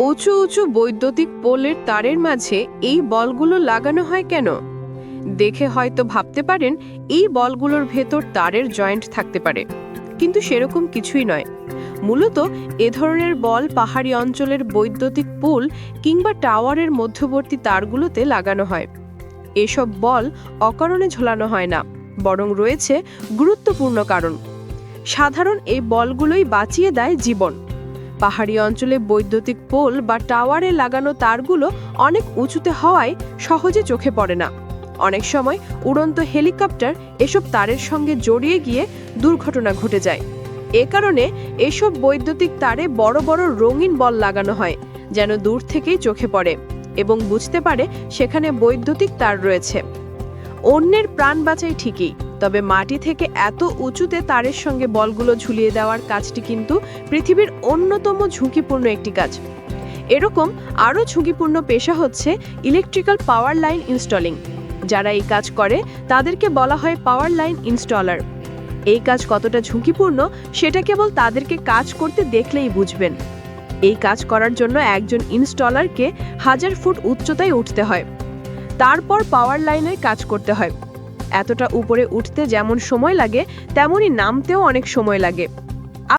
উঁচু উঁচু বৈদ্যুতিক পোলের তারের মাঝে এই বলগুলো লাগানো হয় কেন? দেখে হয়তো ভাবতে পারেন, এই বলগুলোর ভেতর তারের জয়েন্ট থাকতে পারে। কিন্তু সেরকম কিছুই নয়। মূলত এ ধরনের বল পাহাড়ি অঞ্চলের বৈদ্যুতিক পোল কিংবা টাওয়ারের মধ্যবর্তী তারগুলোতে লাগানো হয়। এসব বল অকারণে ঝোলানো হয় না, বরং রয়েছে গুরুত্বপূর্ণ কারণ। সাধারণ এই বলগুলোই বাঁচিয়ে দেয় জীবন। পাহাড়ি অঞ্চলে বৈদ্যুতিক পোল বা টাওয়ারে লাগানো তারগুলো অনেক উঁচুতে হওয়ায় সহজে চোখে পড়ে না। অনেক সময় উড়ন্ত হেলিকপ্টার এসব তারের সঙ্গে জড়িয়ে গিয়ে দুর্ঘটনা ঘটে যায়। এ কারণে এসব বৈদ্যুতিক তারে বড় বড় রঙিন বল লাগানো হয়, যেন দূর থেকেই চোখে পড়ে এবং বুঝতে পারে সেখানে বৈদ্যুতিক তার রয়েছে। অন্যের প্রাণ বাঁচাই ঠিকই তবে মাটি থেকে এত উঁচুতে তারের সঙ্গে বলগুলো ঝুলিয়ে দেওয়ার কাজটি কিন্তু পৃথিবীর অন্যতম ঝুঁকিপূর্ণ একটি কাজ। এরকম আরও ঝুঁকিপূর্ণ পেশা হচ্ছে ইলেকট্রিক্যাল পাওয়ার লাইন ইনস্টলিং। যারা এই কাজ করে, তাদেরকে বলা হয় পাওয়ার লাইন ইনস্টলার। এই কাজ কতটা ঝুঁকিপূর্ণ, সেটা কেবল তাদেরকে কাজ করতে দেখলেই বুঝবেন। এই কাজ করার জন্য একজন ইনস্টলারকে হাজার ফুট উচ্চতায় উঠতে হয়। তারপর পাওয়ার লাইনের কাজ করতে হয়। এতটা উপরে উঠতে যেমন সময় লাগে তেমনই নামতেও অনেক সময় লাগে।